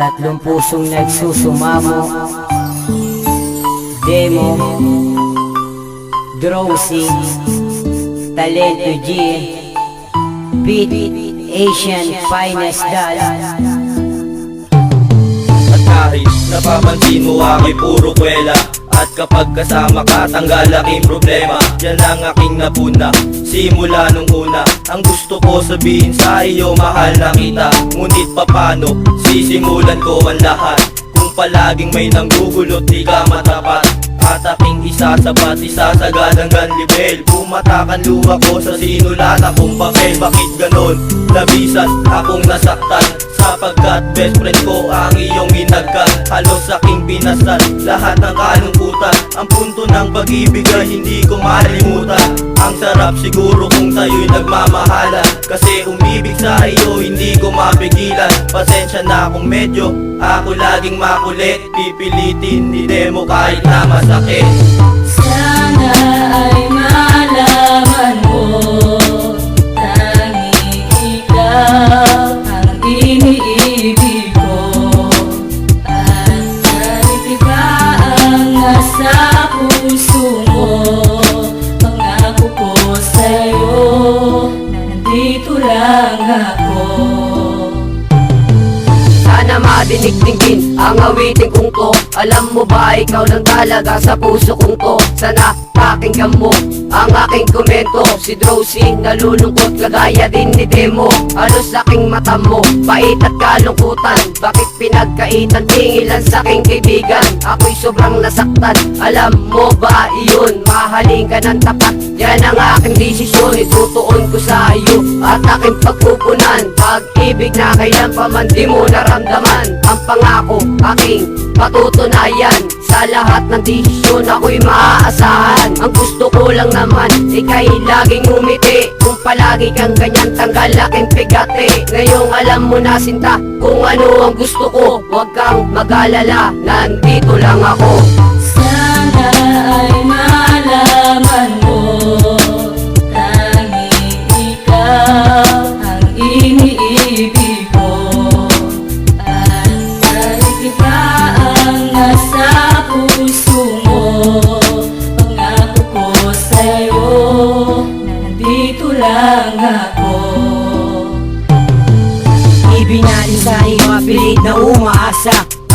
Tatlong pusong nagsusumamo Demo. Drowsy Talento G Beat Asian Finest Dal At kahit napapansin mo ako'y puro kwela At kapag kasama ka, tanggal aking problema. Yan ang aking napuna, simula nung una. Ang gusto ko sabihin sa iyo, mahal na kita. Ngunit papano, sisimulan ko ang lahat. Kung palaging may nanggugulot, di ka matapat. At aking isasabat, isasagad hanggang libel. Bumatakan luha ko sa sinulat akong papel. Bakit ganon? Labisan akong nasaktan Sapagkat best friend ko ang iyong inagkan Halos aking pinasal lahat ng kalungkutan. Ang punto ng pag-ibig ay hindi ko malimutan Ang sarap siguro kung sa'yo'y nagmamahalan. Kasi umibig sa iyo hindi ko mapigilan. Pasensya na kung medyo ako laging makulit. Pipilitin ni demo kahit na masakit. Sana ay awitin kong to. Alam mo ba ikaw lang talaga sa puso kong to. Sana pakinggan mo ang aking komento. Si Drowsy nalulungkot kagaya din ni Demo. Halos aking mata mo, bait at kalungkutan. Bakit pinagkaitan? Tingilan sa aking kaibigan. Ako'y sobrang nasaktan, alam mo ba iyon Mahalin ka ng tapat, yan ang aking desisyon. Itutuon ko sa iyo at aking pagpupunan. Pag-ibig na kailan pa man di mo naramdaman. Ang pangako aking patutunayan. Sa lahat ng desisyon ako'y maaasahan. Ang gusto ko lang naman ikay laging umiti Kung palagi kang ganyan tanggal aking pigati Ngayong alam mo na sinta kung ano ang gusto ko Huwag kang mag-alala, nandito lang ako. Sana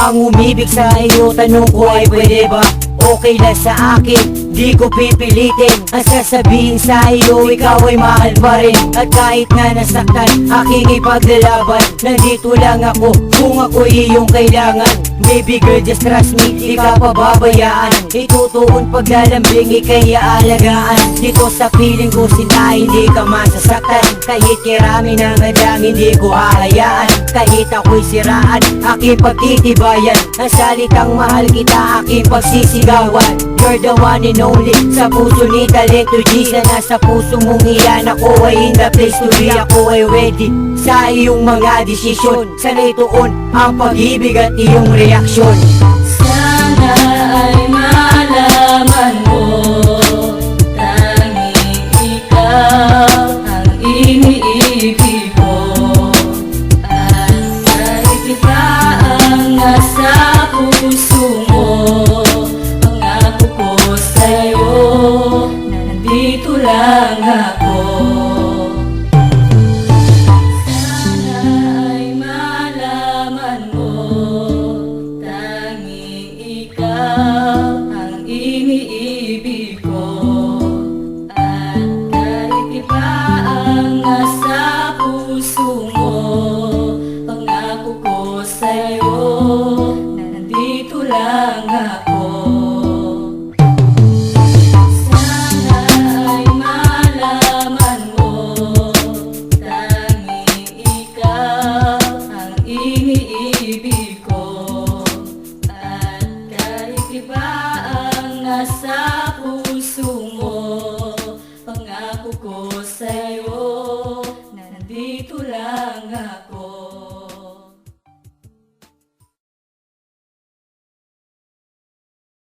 Ang umibig sa iyo tanong ko ay pwede ba? Okay lang sa akin, di ko pipilitin Ang sasabihin sa iyo, ikaw ay mahal pa rin. At kahit na nasaktan, aking ipaglalaban Nandito lang ako, kung ako iyong kailangan Baby girl, just trust me, di ka pababayaan. Itutuon paglalambing, ikay aalagaan. Dito sa piling ko sinta, hindi ka masasaktan. Kahit kirami ng hadang, hindi ko hahayaan Kahit ako'y siraan, aking pagtitibayan. Ang salitang mahal kita, aking pagsisigawan. You're the one and only Sa puso ni Talento G Sana sa puso mong iyan. Ako ay in the place to be. Ako ay ready sa iyong mga desisyon. Sana ituon ang pag-ibig at iyong reaksyon. Sana ay malaman lang ako sana ay malaman mo Tanging ikaw